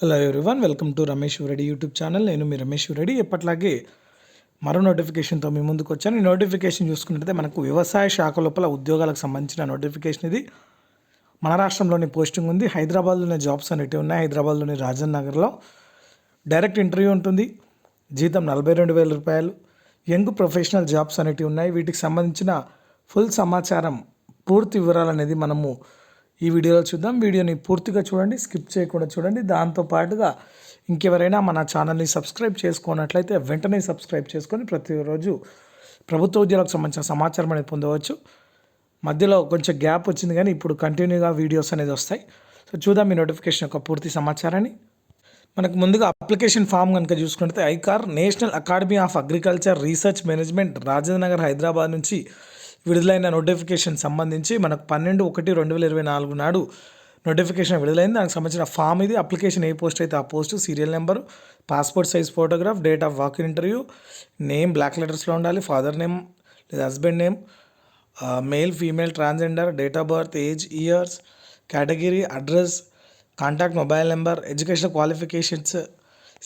Hello everyone welcome to Ramesh Reddy YouTube channel నేను మీ రమేష్ రెడ్డి ఎప్పట్లాగే మరో నోటిఫికేషన్తో మీ ముందుకు వచ్చాను. ఈ నోటిఫికేషన్ చూసుకున్నట్లయితే మనకు వ్యవసాయ శాఖ లోపల ఉద్యోగాలకు సంబంధించిన నోటిఫికేషన్ ఇది. మన రాష్ట్రంలోని పోస్టింగ్ ఉంది. హైదరాబాద్లోని జాబ్స్ అనేవి ఉన్నాయి. హైదరాబాద్లోని రాజన్ నగర్లో డైరెక్ట్ ఇంటర్వ్యూ ఉంటుంది. జీతం నలభై రెండు వేల రూపాయలు. యంగ్ ప్రొఫెషనల్ జాబ్స్ అనేటివి ఉన్నాయి. వీటికి సంబంధించిన ఫుల్ సమాచారం పూర్తి వివరాలు అనేది మనము ఈ వీడియోలో చూద్దాం. వీడియోని పూర్తిగా చూడండి స్కిప్ చేయకుండా చూడండి. దాంతో పాటుగా ఇంకెవరైనా మన ఛానల్ని సబ్స్క్రైబ్ చేసుకున్నట్లయితే వెంటనే సబ్స్క్రైబ్ చేసుకొని ప్రతిరోజు ప్రభుత్వ ఉద్యోగాలకు సంబంధించిన సమాచారం అనేది పొందవచ్చు. మధ్యలో కొంచెం గ్యాప్ వచ్చింది కానీ ఇప్పుడు కంటిన్యూగా వీడియోస్ అనేది వస్తాయి. సో చూద్దాం మీ నోటిఫికేషన్ యొక్క పూర్తి సమాచారాన్ని. మనకు ముందుగా అప్లికేషన్ ఫామ్ కనుక చూసుకుంటే ICAR National Academy of Agriculture Research Management Rajendra Nagar Hyderabad నుంచి విడుదలైన నోటిఫికేషన్ సంబంధించి మనకు పన్నెండు ఒకటి రెండు వేల ఇరవై నాలుగు నాడు నోటిఫికేషన్ విడుదలైంది. దానికి సంబంధించిన ఫామ్ ఇది. అప్లికేషన్ ఏ పోస్ట్ అయితే ఆ post serial number passport size photograph date of walk interview name block లెటర్స్లో ఉండాలి ఫాదర్ నేమ్ లేదా husband name male female transgender date of birth age years category address contact mobile number education qualifications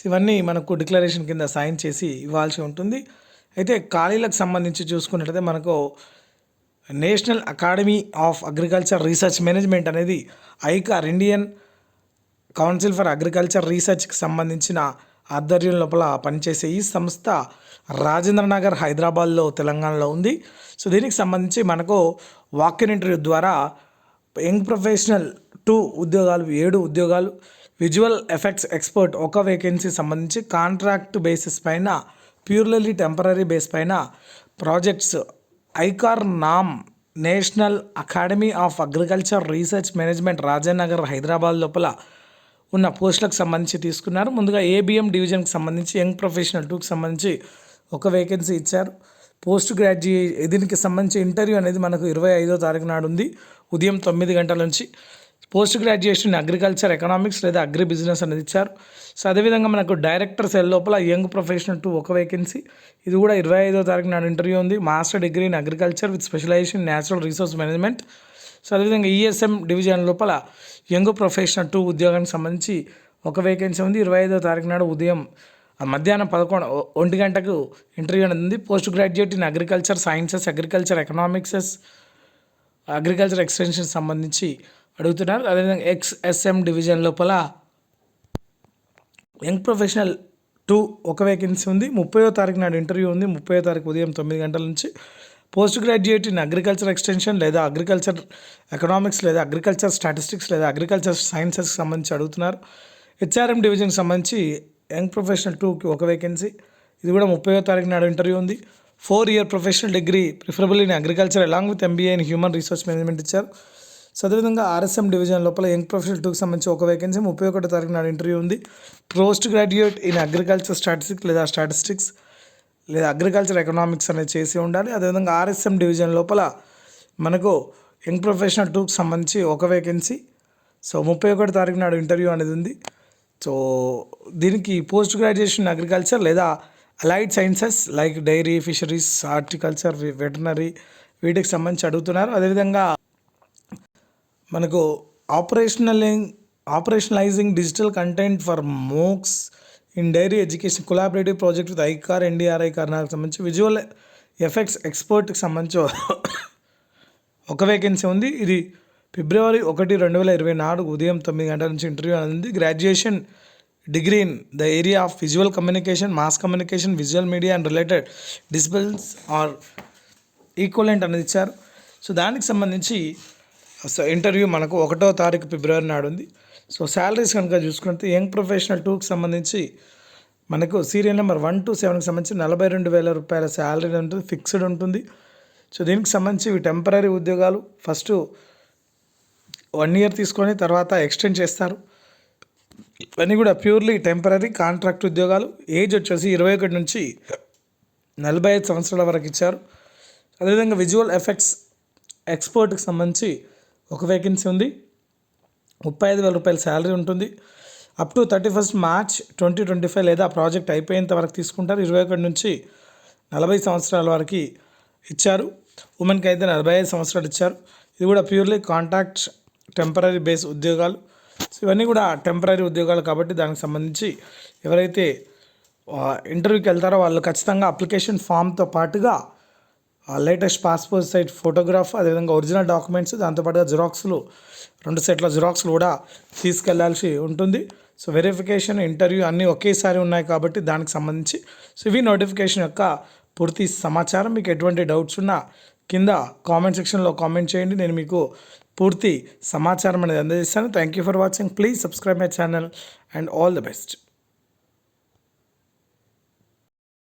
ఇవన్నీ మనకు declaration కింద sign చేసి ఇవ్వాల్సి ఉంటుంది. అయితే ఖాళీలకు సంబంధించి చూసుకున్నట్లయితే మనకు National Academy of Agriculture Research Management అనేది ICAR Indian Council for Agriculture రీసెర్చ్కి సంబంధించిన ఆధ్వర్యం లోపల పనిచేసే ఈ సంస్థ రాజేంద్ర నగర్ హైదరాబాద్లో తెలంగాణలో ఉంది. సో దీనికి సంబంధించి మనకు వాక్యన్ ఇంటర్వ్యూ ద్వారా యంగ్ ప్రొఫెషనల్ టూ ఉద్యోగాలు ఏడు ఉద్యోగాలు విజువల్ ఎఫెక్ట్స్ ఎక్స్పర్ట్ ఒక వేకెన్సీ సంబంధించి కాంట్రాక్ట్ బేసిస్ పైన ప్యూర్లీ టెంపరీ బేస్ పైన projects ICAR NAM National Academy of Agriculture Research Management Rajanagar Hyderabad లోపల ఉన్న పోస్టులకు సంబంధించి తీసుకున్నారు. ముందుగా ఏబిఎం డివిజన్కి సంబంధించి యంగ్ ప్రొఫెషనల్ టూకి సంబంధించి ఒక వేకెన్సీ ఇచ్చారు. పోస్ట్ గ్రాడ్యుయేట్ దీనికి సంబంధించి ఇంటర్వ్యూ అనేది మనకు ఇరవై ఐదో తారీఖు నాడు ఉంది. ఉదయం తొమ్మిది గంటల నుంచి పోస్ట్ గ్రాడ్యుయేషన్ అగ్రికల్చర్ ఎకనామిక్స్ లేదా అగ్రి బిజినెస్ అనేది ఇచ్చారు. సో అదేవిధంగా మనకు డైరెక్టర్ సెల్ లోపల యంగ్ ప్రొఫెషనల్ టూ ఒక వేకెన్సీ ఇది కూడా ఇరవై ఐదో తారీఖు నాడు ఇంటర్వ్యూ ఉంది. Master degree in agriculture with specialisation natural resource management so అదేవిధంగా ఈఎస్ఎం డివిజన్ లోపల యంగ్ ప్రొఫెషనల్ టూ ఉద్యోగానికి సంబంధించి ఒక వేకెన్సీ ఉంది. ఇరవై ఐదో తారీఖు నాడు ఉదయం మధ్యాహ్నం పదకొండు ఒంటి గంటకు ఇంటర్వ్యూ అనేది ఉంది. Post graduate in agriculture sciences agriculture economics agriculture extension సంబంధించి అడుగుతున్నారు. అదేవిధంగా ఎక్స్ఎస్ఎం డివిజన్ లోపల యంగ్ ప్రొఫెషనల్ టూ ఒక వేకెన్సీ ఉంది. ముప్పయో తారీఖు నాడు ఇంటర్వ్యూ ఉంది. ముప్పయో తారీఖు ఉదయం తొమ్మిది గంటల నుంచి post graduate in agriculture extension లేదా అగ్రికల్చర్ ఎకనామిక్స్ లేదా అగ్రికల్చర్ స్టాటిస్టిక్స్ లేదా అగ్రికల్చర్ సైన్సెస్కి సంబంధించి అడుగుతున్నారు. హెచ్ఆర్ఎం డివిజన్కి సంబంధించి యంగ్ ప్రొఫెషనల్ టూకి ఒక వేకెన్సీ ఇది కూడా ముప్పయో తారీఖు నాడు ఇంటర్వ్యూ ఉంది. Four year professional degree preferable in agriculture along with MBA in human resource management ఇచ్చారు. సో అదేవిధంగా ఆర్ఎస్ఎం డివిజన్ లోపల యంగ్ ప్రొఫెషనల్ టూకి సంబంధించి ఒక వేకెన్సీ ముప్పై ఒకటో తారీఖు నాడు ఇంటర్వ్యూ ఉంది. Post graduate in agriculture statistics లేదా స్టాటిస్టిక్స్ లేదా అగ్రికల్చర్ ఎకనామిక్స్ అనేది చేసి ఉండాలి. అదేవిధంగా ఆర్ఎస్ఎం డివిజన్ లోపల మనకు యంగ్ ప్రొఫెషనల్ టూకి సంబంధించి ఒక వేకెన్సీ సో ముప్పై ఒకటి తారీఖు నాడు ఇంటర్వ్యూ అనేది ఉంది. సో దీనికి పోస్ట్ గ్రాడ్యుయేషన్ అగ్రికల్చర్ లేదా allied sciences like dairy fisheries horticulture veterinary వీటికి సంబంధించి అడుగుతున్నారు. అదేవిధంగా మనకు operational operationalising digital content for MOOCs in dairy education collaborative project with ICAR NDRI Karnataka సంబంధించి విజువల్ ఎఫెక్ట్స్ ఎక్స్పర్ట్కి సంబంధించి ఒక వేకెన్సీ ఉంది. ఇది ఫిబ్రవరి ఒకటి రెండు వేల ఇరవై నాలుగు ఉదయం తొమ్మిది గంటల నుంచి ఇంటర్వ్యూ అనేది graduation degree in the area of visual communication mass communication visual media and related disciplines or equivalent అనేది ఇచ్చారు. సో దానికి సంబంధించి సో ఇంటర్వ్యూ మనకు ఒకటో తారీఖు ఫిబ్రవరి నాడు ఉంది సో శాలరీస్ కనుక చూసుకుంటే యంగ్ ప్రొఫెషనల్ టూకి సంబంధించి మనకు సీరియల్ నెంబర్ వన్ టు సెవెన్కి సంబంధించి నలభై రెండు వేల రూపాయల శాలరీ ఉంటుంది ఫిక్స్డ్ ఉంటుంది. సో దీనికి సంబంధించి ఇవి టెంపరీ ఉద్యోగాలు. ఫస్ట్ వన్ ఇయర్ తీసుకొని తర్వాత ఎక్స్టెండ్ చేస్తారు. ఇవన్నీ కూడా ప్యూర్లీ టెంపరీ కాంట్రాక్ట్ ఉద్యోగాలు. ఏజ్ వచ్చేసి ఇరవై ఒకటి నుంచి నలభై ఐదు సంవత్సరాల వరకు ఇచ్చారు. అదేవిధంగా విజువల్ ఎఫెక్ట్స్ ఎక్స్పోర్ట్కి సంబంధించి ఒక వేకెన్సీ ఉంది. ముప్పై ఐదు వేల రూపాయల శాలరీ ఉంటుంది. Up to thirty first March twenty twenty five లేదా ప్రాజెక్ట్ అయిపోయేంత వరకు తీసుకుంటారు. ఇరవై ఒకటి నుంచి నలభై సంవత్సరాల వరకు ఇచ్చారు. ఉమెన్కి అయితే నలభై ఐదు సంవత్సరాలు ఇచ్చారు. ఇది కూడా ప్యూర్లీ కాంటాక్ట్ టెంపరీ బేస్ ఉద్యోగాలు. సో ఇవన్నీ కూడా టెంపరీ ఉద్యోగాలు కాబట్టి దానికి సంబంధించి ఎవరైతే ఇంటర్వ్యూకి వెళ్తారో వాళ్ళు ఖచ్చితంగా అప్లికేషన్ ఫామ్తో పాటుగా లేటెస్ట్ పాస్పోర్ట్ సైట్ ఫోటోగ్రాఫ్ అదేవిధంగా ఒరిజినల్ డాక్యుమెంట్స్ దాంతోపాటుగా జిరాక్స్లు రెండు సెట్ల జిరాక్స్లు కూడా తీసుకెళ్ళాల్సి ఉంటుంది. సో వెరిఫికేషన్ ఇంటర్వ్యూ అన్నీ ఒకేసారి ఉన్నాయి కాబట్టి దానికి సంబంధించి. సో ఇవి నోటిఫికేషన్ యొక్క పూర్తి సమాచారం. మీకు ఎటువంటి డౌట్స్ ఉన్నా కింద కామెంట్ సెక్షన్లో కామెంట్ చేయండి. నేను మీకు పూర్తి సమాచారం అనేది అందజేస్తాను. Thank you for watching please subscribe my channel and all the best